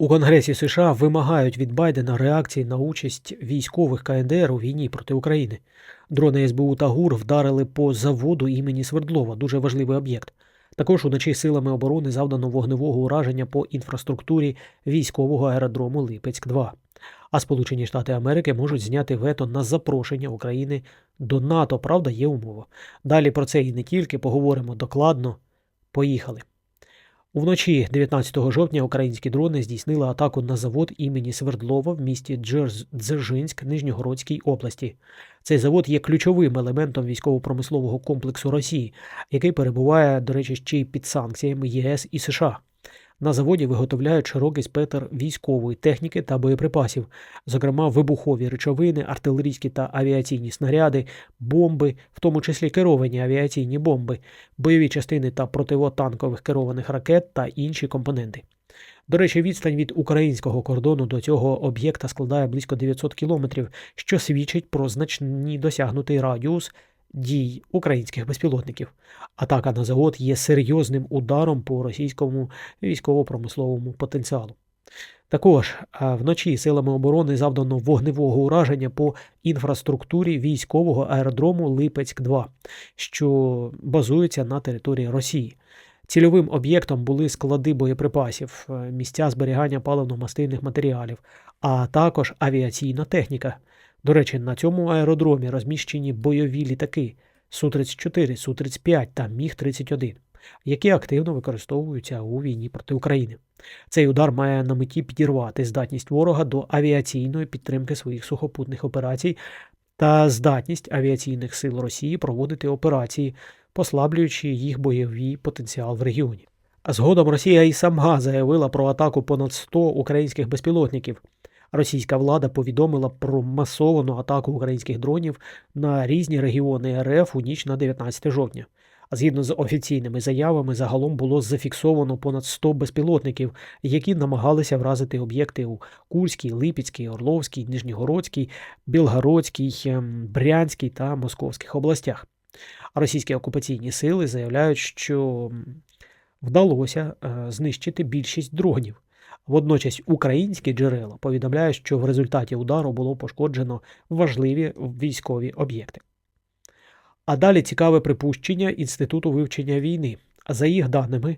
У Конгресі США вимагають від Байдена реакції на участь військових КНДР у війні проти України. Дрони СБУ та ГУР вдарили по заводу імені Свердлова, дуже важливий об'єкт. Також уночі силами оборони завдано вогневого ураження по інфраструктурі військового аеродрому Липецьк 2 А Сполучені Штати Америки можуть зняти вето на запрошення України до НАТО. Правда, є умова. Далі про це і не тільки поговоримо докладно. Поїхали. Уночі 19 жовтня українські дрони здійснили атаку на завод імені Свердлова в місті. Дзержинськ Нижньогородській області. Цей завод є ключовим елементом військово-промислового комплексу Росії, який перебуває, до речі, ще й під санкціями ЄС і США. На заводі виготовляють широкий спектр військової техніки та боєприпасів, зокрема вибухові речовини, артилерійські та авіаційні снаряди, бомби, в тому числі керовані авіаційні бомби, бойові частини та противотанкових керованих ракет та інші компоненти. До речі, відстань від українського кордону до цього об'єкта складає близько 900 кілометрів, що свідчить про значний досягнутий радіус дій українських безпілотників. Атака на завод є серйозним ударом по російському військово-промисловому потенціалу. Також вночі силами оборони завдано вогневого ураження по інфраструктурі військового аеродрому Липецьк-2, що базується на території Росії. Цільовим об'єктом були склади боєприпасів, е, місця зберігання паливно-мастильних матеріалів, а також авіаційна техніка. До речі, на цьому аеродромі розміщені бойові літаки Су-34, Су-35 та Міг-31, які активно використовуються у війні проти України. Цей удар має на меті підірвати здатність ворога до авіаційної підтримки своїх сухопутних операцій та здатність авіаційних сил Росії проводити операції, послаблюючи їх бойовий потенціал в регіоні. А згодом Росія і сама заявила про атаку понад 100 українських безпілотників. Російська влада повідомила про масовану атаку українських дронів на різні регіони РФ у ніч на 19 жовтня. А згідно з офіційними заявами, загалом було зафіксовано понад 100 безпілотників, які намагалися вразити об'єкти у Курській, Липецькій, Орловській, Нижньогородській, Білгородській, ем, Брянській та Московських областях. А російські окупаційні сили заявляють, що вдалося е, знищити більшість дронів. Водночас українські джерела повідомляють, що в результаті удару було пошкоджено важливі військові об'єкти. А далі цікаве припущення Інституту вивчення війни. За їх даними,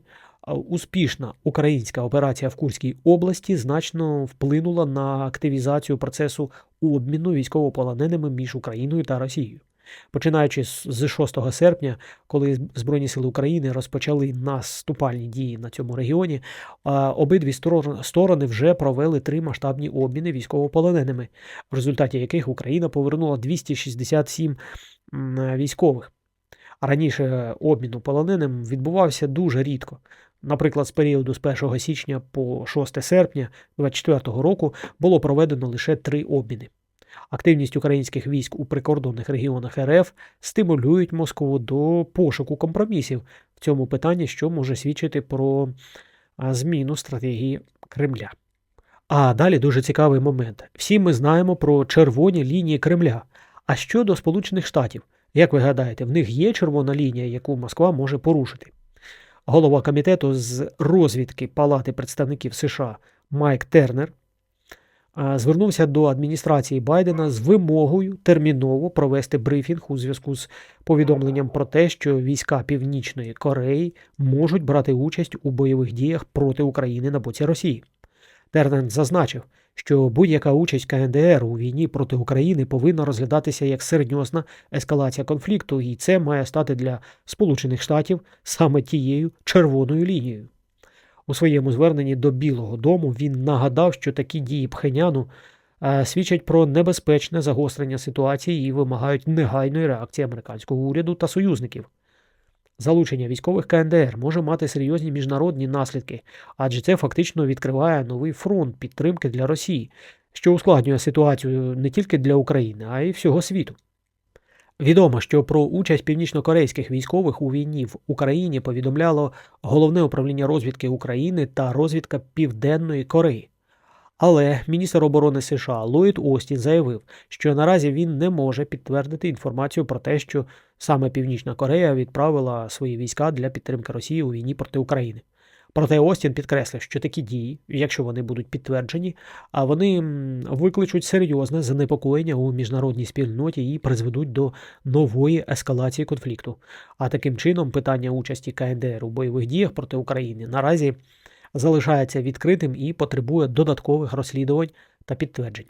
успішна українська операція в Курській області значно вплинула на активізацію процесу обміну військовополоненими між Україною та Росією. Починаючи з з 6 серпня, коли Збройні сили України розпочали наступальні дії на цьому регіоні, обидві сторони вже провели три масштабні обміни військовополоненими, в результаті яких Україна повернула 267 м, військових. Раніше обмін полоненим відбувався дуже рідко. Наприклад, з періоду з 1 січня по 6 серпня 2024 року було проведено лише три обміни. Активність українських військ у прикордонних регіонах РФ стимулюють Москву до пошуку компромісів в цьому питанні, що може свідчити про зміну стратегії Кремля. А далі дуже цікавий момент. Всі ми знаємо про червоні лінії Кремля. А щодо Сполучених Штатів, як ви гадаєте, в них є червона лінія, яку Москва може порушити? Голова комітету з розвідки Палати представників США Майк Тернер звернувся до адміністрації Байдена з вимогою терміново провести брифінг у зв'язку з повідомленням про те, що війська Північної Кореї можуть брати участь у бойових діях проти України на боці Росії. Тернен зазначив, що будь-яка участь КНДР у війні проти України повинна розглядатися як серйозна ескалація конфлікту, і це має стати для Сполучених Штатів саме тією червоною лінією. У своєму зверненні до Білого Дому він нагадав, що такі дії Пхеняну е, свідчать про небезпечне загострення ситуації і вимагають негайної реакції американського уряду та союзників. Залучення військових КНДР може мати серйозні міжнародні наслідки, адже це фактично відкриває новий фронт підтримки для Росії, що ускладнює ситуацію не тільки для України, а й всього світу. Відомо, що про участь північнокорейських військових у війні в Україні повідомляло Головне управління розвідки України та розвідка Південної Кореї. Але міністр оборони США Ллойд Остін заявив, що наразі він не може підтвердити інформацію про те, що саме Північна Корея відправила свої війська для підтримки Росії у війні проти України. Проте Остін підкреслив, що такі дії, якщо вони будуть підтверджені, а вони викличуть серйозне занепокоєння у міжнародній спільноті і призведуть до нової ескалації конфлікту. А таким чином питання участі КНДР у бойових діях проти України наразі залишається відкритим і потребує додаткових розслідувань та підтверджень.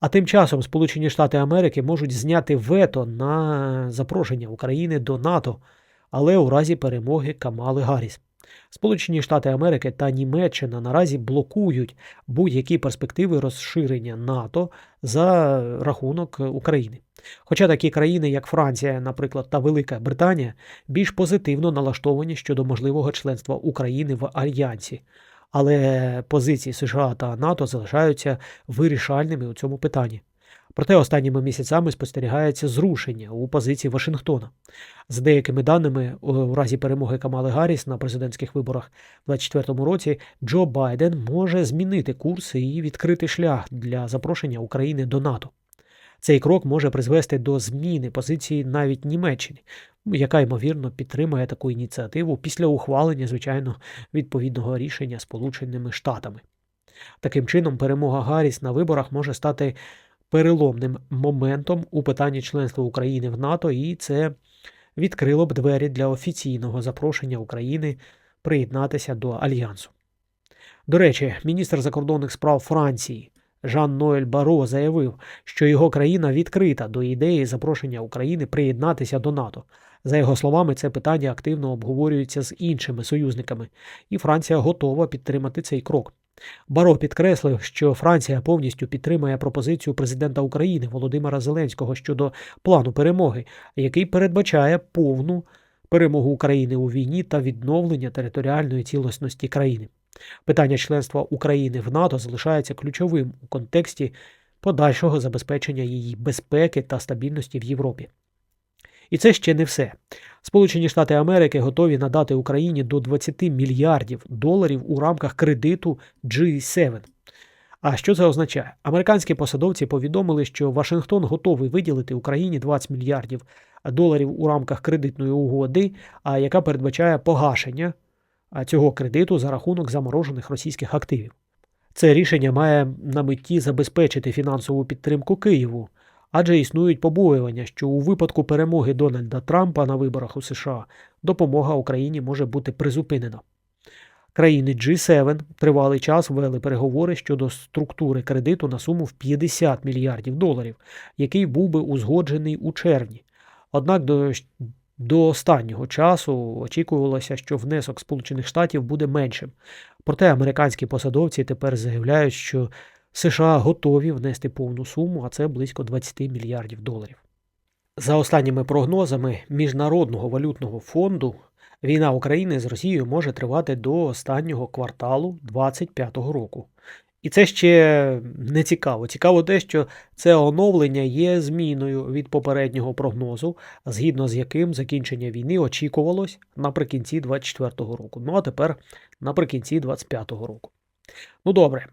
А тим часом Сполучені Штати Америки можуть зняти вето на запрошення України до НАТО, але у разі перемоги Камали Гарріс. Сполучені Штати Америки та Німеччина наразі блокують будь-які перспективи розширення НАТО за рахунок України. Хоча такі країни, як Франція, наприклад, та Велика Британія, більш позитивно налаштовані щодо можливого членства України в Альянсі. Але позиції США та НАТО залишаються вирішальними у цьому питанні. Проте останніми місяцями спостерігається зрушення у позиції Вашингтона. За деякими даними, у разі перемоги Камали Гарріс на президентських виборах у 2024 році Джо Байден може змінити курс і відкрити шлях для запрошення України до НАТО. Цей крок може призвести до зміни позиції навіть Німеччини, яка ймовірно підтримує таку ініціативу після ухвалення, звичайно, відповідного рішення Сполученими Штатами. Таким чином, перемога Гарріс на виборах може стати переломним моментом у питанні членства України в НАТО, і це відкрило б двері для офіційного запрошення України приєднатися до Альянсу. До речі, міністр закордонних справ Франції Жан Ноель Баро заявив, що його країна відкрита до ідеї запрошення України приєднатися до НАТО. За його словами, це питання активно обговорюється з іншими союзниками, і Франція готова підтримати цей крок. Баро підкреслив, що Франція повністю підтримує пропозицію президента України Володимира Зеленського щодо плану перемоги, який передбачає повну перемогу України у війні та відновлення територіальної цілісності країни. Питання членства України в НАТО залишається ключовим у контексті подальшого забезпечення її безпеки та стабільності в Європі. І це ще не все. Сполучені Штати Америки готові надати Україні до 20 мільярдів доларів у рамках кредиту G7. А що це означає? Американські посадовці повідомили, що Вашингтон готовий виділити Україні 20 мільярдів доларів у рамках кредитної угоди, яка передбачає погашення цього кредиту за рахунок заморожених російських активів. Це рішення має на меті забезпечити фінансову підтримку Києву, адже існують побоювання, що у випадку перемоги Дональда Трампа на виборах у США допомога Україні може бути призупинена. Країни G7 тривалий час вели переговори щодо структури кредиту на суму в 50 мільярдів доларів, який був би узгоджений у червні. Однак до до останнього часу очікувалося, що внесок Сполучених Штатів буде меншим. Проте американські посадовці тепер заявляють, що США готові внести повну суму, а це близько 20 мільярдів доларів. За останніми прогнозами Міжнародного валютного фонду, війна України з Росією може тривати до останнього кварталу 2025 року. І це ще не цікаво. Цікаво те, що це оновлення є зміною від попереднього прогнозу, згідно з яким закінчення війни очікувалось наприкінці 2024 року. Ну а тепер наприкінці 2025 року. Ну добре,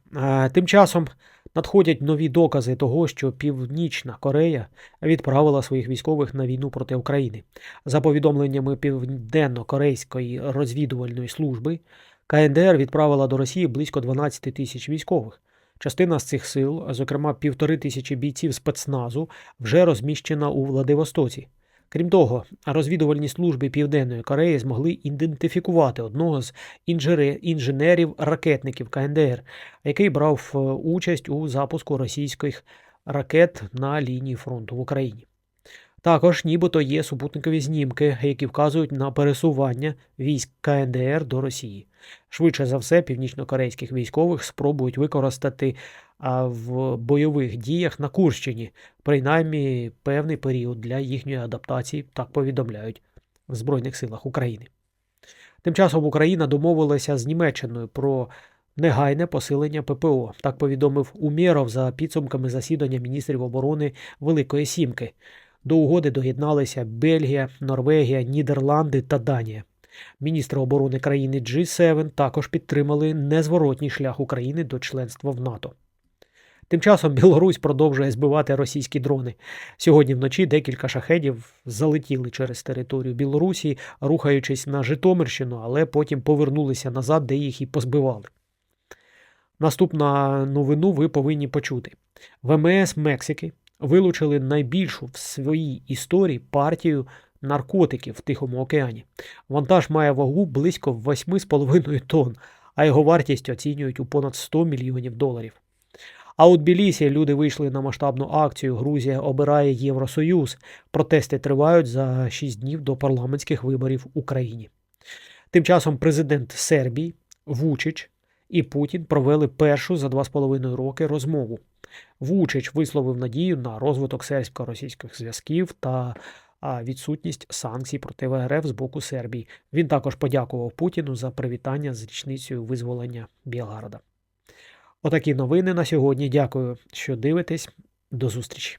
тим часом надходять нові докази того, що Північна Корея відправила своїх військових на війну проти України. За повідомленнями Південно-Корейської розвідувальної служби. КНДР відправила до Росії близько 12 тисяч військових. Частина з цих сил, зокрема півтори тисячі бійців спецназу, вже розміщена у Владивостоці. Крім того, розвідувальні служби Південної Кореї змогли ідентифікувати одного з інженерів-ракетників КНДР, який брав е, участь у запуску російських ракет на лінії фронту в Україні. Також, нібито є супутникові знімки, які вказують на пересування військ КНДР до Росії. Швидше за все, північнокорейських військових спробують використати в бойових діях на Курщині, принаймні певний період для їхньої адаптації, так повідомляють в Збройних силах України. Тим часом Україна домовилася з Німеччиною про негайне посилення ППО. Так повідомив Умєров за підсумками засідання міністрів оборони Великої Сімки. До угоди доєдналися Бельгія, Норвегія, Нідерланди та Данія. Міністри оборони країни G7 також підтримали незворотній шлях України до членства в НАТО. Тим часом Білорусь продовжує збивати російські дрони. Сьогодні вночі декілька шахедів залетіли через територію Білорусі, рухаючись на Житомирщину, але потім повернулися назад, де їх і позбивали. Наступна новину ви повинні почути. ВМС Мексики вилучили найбільшу в своїй історії партію наркотиків в Тихому океані. Вантаж має вагу близько 8,5 тонн, а його вартість оцінюють у понад 100 мільйонів доларів. А у Тбілісі люди вийшли на масштабну акцію Грузія обирає Євросоюз. Протести тривають за 6 днів до парламентських виборів в Україні. Тим часом президент Сербії Вучич і Путін провели першу за 2,5 роки розмову. Вучич висловив надію на розвиток сербсько-російських зв'язків та відсутність санкцій проти РФ з боку Сербії. Він також подякував Путіну за привітання з річницею визволення Білгорода. Отакі новини на сьогодні. Дякую, що дивитесь. До зустрічі.